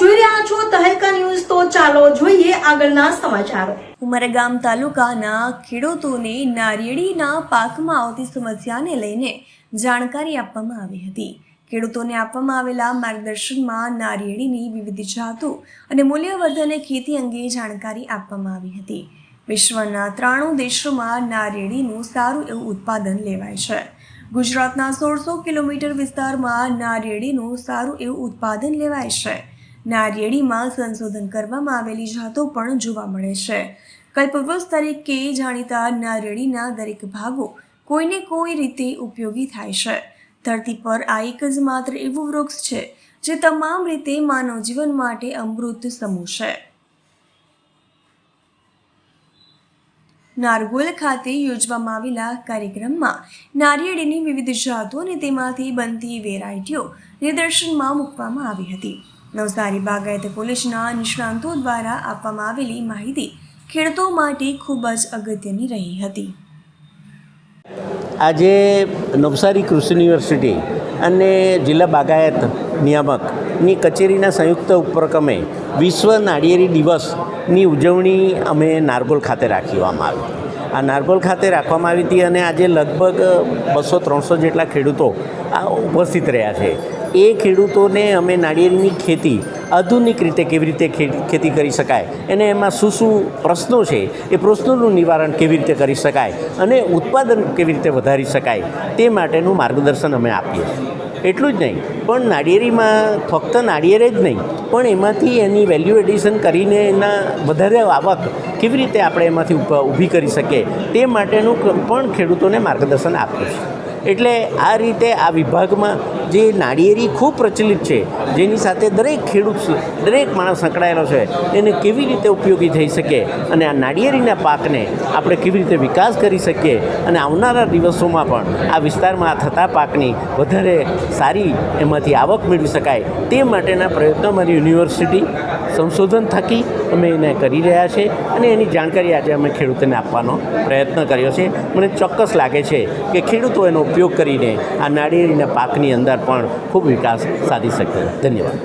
જોઈ રહ્યા છો તહેલકા ન્યૂઝ. તો ચાલો જોઈએ આગળના સમાચારો. ઉમરગામ તાલુકાના ખેડૂતોને નારિયેળીના પાકમાં આવતી સમસ્યાને લઈને જાણકારી આપવામાં આવી હતી. ખેડૂતોને આપવામાં આવેલા માર્ગદર્શનમાં નારિયેળીની વિવિધ જાતો અને મૂલ્યવર્ધન ખેતી અંગે જાણકારી આપવામાં આવી હતી. વિશ્વના ત્રાણું દેશોમાં નારિયેળીનું સારું એવું ઉત્પાદન લેવાય છે. ગુજરાતના સોળસો કિલોમીટર વિસ્તારમાં નારિયેળીનું સારું એવું ઉત્પાદન લેવાય છે. નારિયેળીમાં સંશોધન કરવામાં આવેલી જાતો પણ જોવા મળે છે. કલ્પવૃક્ષ તરીકે જાણીતા નારિયેળીના દરેક ભાગો કોઈને કોઈ રીતે ઉપયોગી થાય છે. ધરતી પર આ એક જ માત્ર એવું વૃક્ષ છે, જે તમામ રીતે માનવ જીવન માટે અમૃત સમૂહ છે. નારગોલ ખાતે યોજવામાં આવેલા કાર્યક્રમમાં નારિયેળીની વિવિધ જાતો અને તેમાંથી બનતી વેરાયટીઓ નિદર્શનમાં મૂકવામાં આવી હતી. નવસારી બાગાયત કોલેજના નિષ્ણાંતો દ્વારા આપવામાં આવેલી માહિતી ખેડૂતો માટે ખૂબ જ અગત્યની રહી હતી. આજે નવસારી કૃષિ યુનિવર્સિટી અને જિલ્લા બાગાયત નિયામકની કચેરીના સંયુક્ત ઉપક્રમે વિશ્વ નાળિયેરી દિવસની ઉજવણી અમે નારગોલ ખાતે રાખવામાં આવી આ નારગોલ ખાતે રાખવામાં આવી હતી અને આજે લગભગ બસો ત્રણસો જેટલા ખેડૂતો આ ઉપસ્થિત રહ્યા છે. એ ખેડૂતોને અમે નાળિયેરીની ખેતી આધુનિક રીતે કેવી રીતે ખેતી કરી શકાય? અને એમાં શું શું પ્રશ્નો છે? એ પ્રશ્નોનું નિવારણ કેવી રીતે કરી શકાય? અને ઉત્પાદન કેવી રીતે વધારી શકાય? તે માટેનું માર્ગદર્શન અમે આપીએ એટલું જ નહીં, પણ નાળિયેરીમાં ફક્ત નાળિયેર જ નહીં, પણ એમાંથી એની વેલ્યુ એડિશન કરીને એના વધારે આવક કેવી રીતે આપણે એમાંથી ઊભી કરી શકીએ? તે માટેનું પણ ખેડૂતોને માર્ગદર્શન આપ્યું છે એટલે આ રીતે આ વિભાગમાં જે નાળિયેરી ખૂબ પ્રચલિત છે, જેની સાથે દરેક ખેડૂત દરેક માણસ સંકળાયેલો છે, એને કેવી રીતે ઉપયોગી થઈ શકે અને આ નાળિયેરીના પાકને આપણે કેવી રીતે વિકાસ કરી શકીએ અને આવનારા દિવસોમાં પણ આ વિસ્તારમાં આ થતા પાકની વધારે સારી એમાંથી આવક મેળવી શકાય તે માટેના પ્રયત્નો અમારી યુનિવર્સિટી સંશોધન થકી અમે એને કરી રહ્યા છે અને એની જાણકારી આજે અમે ખેડૂતોને આપવાનો પ્રયત્ન કર્યો છે. મને ચોક્કસ લાગે છે કે ખેડૂતો એનો ઉપયોગ કરીને આ નાળિયેરીના પાકની અંદર પણ ખૂબ વિકાસ સાધી શકે. ધન્યવાદ.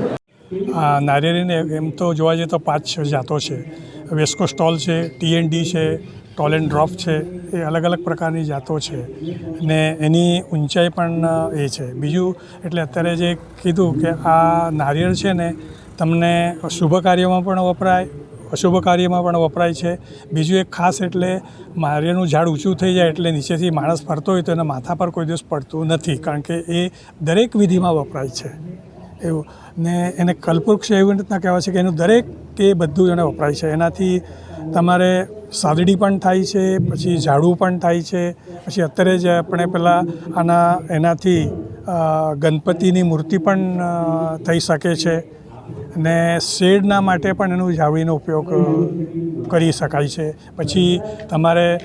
નારિયેળીને એમ તો જોવા જઈએ તો પાંચ છ જાતો છે. વેસ્કો સ્ટોલ છે ટીએનડી છે, ટોલ એન્ડ ડ્રોપ છે, એ અલગ અલગ પ્રકારની જાતો છે. ને એની ઊંચાઈ પણ એ છે. બીજું એટલે અત્યારે જે કીધું કે આ નારિયેળ છે ને, તમને શુભ કાર્યમાં પણ વપરાય અશુભ કાર્યમાં પણ વપરાય છે. બીજું એક ખાસ એટલે માર્યનું ઝાડ ઊંચું થઈ જાય એટલે નીચેથી માણસ ફરતો હોય તો એના માથા પર કોઈ દિવસ પડતું નથી, કારણ કે એ દરેક વિધિમાં વપરાય છે. એવું. ને એને કલ્પવૃક્ષ એવી રીતના કહેવાય છે કે એનું દરેક કે બધું એને વપરાય છે. એનાથી તમારે સાદડી પણ થાય છે, પછી ઝાડુ પણ થાય છે, પછી અત્યારે જ આપણે પેલા આના એનાથી ગણપતિની મૂર્તિ પણ થઈ શકે છે. ને શેડના માટે પણ એનું ઝાવડીનો ઉપયોગ કરી શકાય છે. પછી તમારે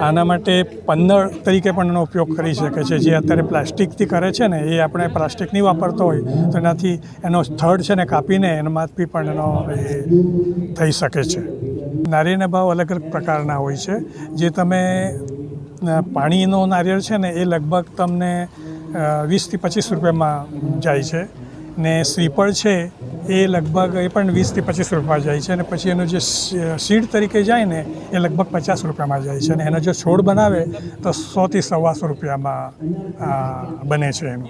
આના માટે પંદર તરીકે પણ એનો ઉપયોગ કરી શકે છે. જે અત્યારે પ્લાસ્ટિકથી કરે છે ને, એ આપણે પ્લાસ્ટિક નહીં વાપરતો હોય, તો એનાથી એનો સ્થળ છે ને કાપીને એનામાંથી પણ એનો, એ, થઈ શકે છે. નારિયેળના ભાવ અલગ અલગ પ્રકારના હોય છે. જે તમે પાણીનો નારિયેળ છે ને, એ લગભગ તમને વીસથી પચીસ રૂપિયામાં જાય છે. ને સ્લીપર છે, એ લગભગ એ પણ વીસથી પચીસ રૂપિયા જાય છે અને પછી એનું જે સીડ તરીકે જાય ને, એ લગભગ પચાસ રૂપિયામાં જાય છે અને એનો જો છોડ બનાવે, તો સોથી સવાસો રૂપિયામાં બને છે એનું.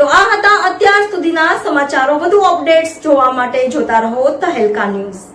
તો આ હતા અત્યાર સુધીના સમાચારો. વધુ અપડેટ્સ જોવા માટે જોતા રહો તહેલકા ન્યૂઝ.